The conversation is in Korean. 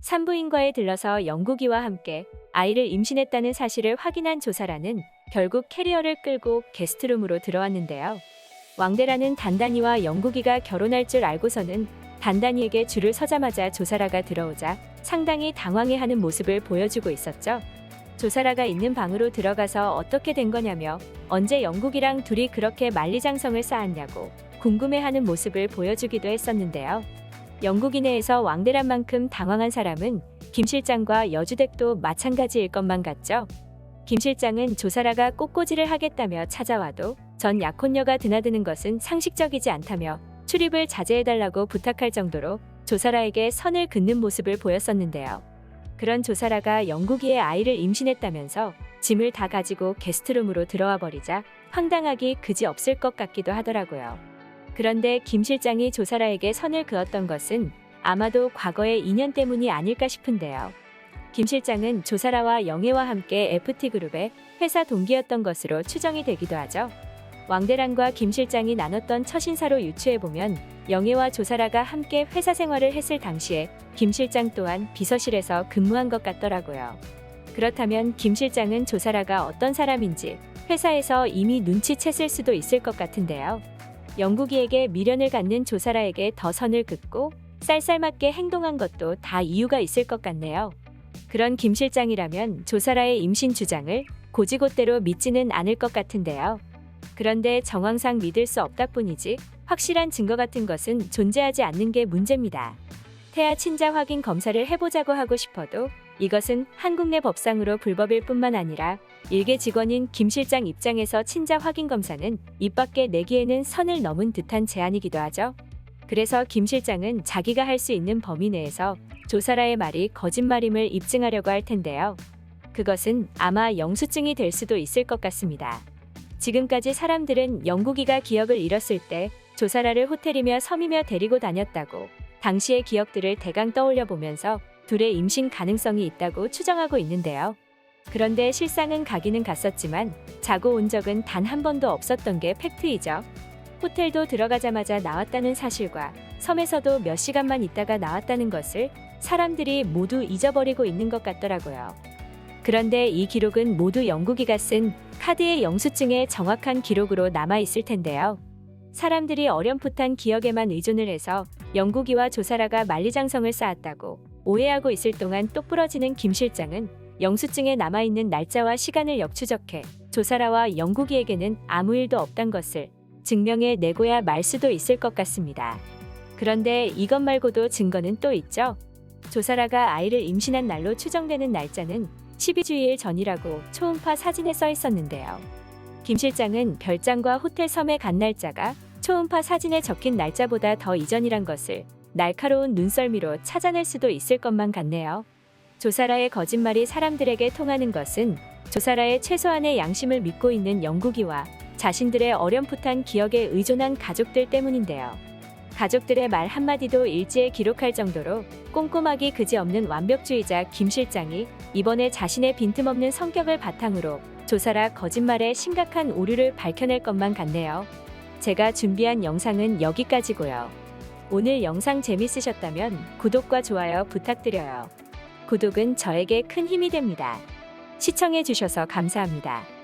산부인과에 들러서 영국이와 함께 아이를 임신했다는 사실을 확인한 조사라는 결국 캐리어를 끌고 게스트룸으로 들어왔는데요. 왕대라는 단단이와 영국이가 결혼할 줄 알고서는 단단이에게 줄을 서자마자 조사라가 들어오자 상당히 당황해하는 모습을 보여주고 있었죠. 조사라가 있는 방으로 들어가서 어떻게 된 거냐며 언제 영국이랑 둘이 그렇게 만리장성을 쌓았냐고 궁금해하는 모습을 보여주기도 했었는데요. 영국인 내에서 왕대란 만큼 당황한 사람은 김 실장과 여주댁도 마찬가지일 것만 같죠. 김 실장은 조사라가 꽃꽂이를 하겠다며 찾아와도 전 약혼녀가 드나드는 것은 상식적이지 않다며 출입을 자제해달라고 부탁할 정도로 조사라에게 선을 긋는 모습을 보였었는데요. 그런 조사라가 영국이의 아이를 임신했다면서 짐을 다 가지고 게스트룸으로 들어와 버리자 황당하기 그지 없을 것 같기도 하더라고요. 그런데 김 실장이 조사라에게 선을 그었던 것은 아마도 과거의 인연 때문이 아닐까 싶은데요. 김 실장은 조사라와 영애와 함께 FT그룹의 회사 동기였던 것으로 추정이 되기도 하죠. 왕대란과 김 실장이 나눴던 첫 인사로 유추해보면 영애와 조사라가 함께 회사 생활을 했을 당시에 김 실장 또한 비서실에서 근무한 것 같더라고요. 그렇다면 김 실장은 조사라가 어떤 사람인지 회사에서 이미 눈치챘을 수도 있을 것 같은데요. 영국이에게 미련을 갖는 조사라에게 더 선을 긋고 쌀쌀맞게 행동한 것도 다 이유가 있을 것 같네요. 그런 김 실장이라면 조사라의 임신 주장을 고지곳대로 믿지는 않을 것 같은데요. 그런데 정황상 믿을 수 없다 뿐이지 확실한 증거 같은 것은 존재하지 않는 게 문제입니다. 태아 친자 확인 검사를 해보자고 하고 싶어도 이것은 한국 내 법상으로 불법일 뿐만 아니라 일개 직원인 김 실장 입장에서 친자 확인 검사는 입 밖에 내기에는 선을 넘은 듯한 제안이기도 하죠. 그래서 김 실장은 자기가 할 수 있는 범위 내에서 조사라의 말이 거짓말임을 입증하려고 할 텐데요. 그것은 아마 영수증이 될 수도 있을 것 같습니다. 지금까지 사람들은 영국이가 기억을 잃었을 때 조사라를 호텔이며 섬이며 데리고 다녔다고 당시의 기억들을 대강 떠올려 보면서 둘의 임신 가능성이 있다고 추정하고 있는데요. 그런데 실상은 가기는 갔었지만 자고 온 적은 단 한 번도 없었던 게 팩트이죠. 호텔도 들어가자마자 나왔다는 사실과 섬에서도 몇 시간만 있다가 나왔다는 것을 사람들이 모두 잊어버리고 있는 것 같더라고요. 그런데 이 기록은 모두 영국이가 쓴 카드의 영수증에 정확한 기록으로 남아 있을 텐데요. 사람들이 어렴풋한 기억에만 의존을 해서 영국이와 조사라가 만리장성을 쌓았다고 오해하고 있을 동안 똑부러지는 김 실장은 영수증에 남아있는 날짜와 시간을 역추적해 조사라와 영국이에게는 아무 일도 없단 것을 증명해 내고야 말 수도 있을 것 같습니다. 그런데 이것 말고도 증거는 또 있죠. 조사라가 아이를 임신한 날로 추정되는 날짜는 12주일 전이라고 초음파 사진에 써 있었는데요. 김 실장은 별장과 호텔 섬에 간 날짜가 초음파 사진에 적힌 날짜보다 더 이전이란 것을 날카로운 눈썰미로 찾아낼 수도 있을 것만 같네요. 조사라의 거짓말이 사람들에게 통하는 것은 조사라의 최소한의 양심을 믿고 있는 영국이와 자신들의 어렴풋한 기억에 의존한 가족들 때문인데요. 가족들의 말 한마디도 일지에 기록할 정도로 꼼꼼하기 그지없는 완벽주의자 김 실장이 이번에 자신의 빈틈없는 성격을 바탕으로 조사라 거짓말의 심각한 오류를 밝혀낼 것만 같네요. 제가 준비한 영상은 여기까지고요. 오늘 영상 재밌으셨다면 구독과 좋아요 부탁드려요. 구독은 저에게 큰 힘이 됩니다. 시청해주셔서 감사합니다.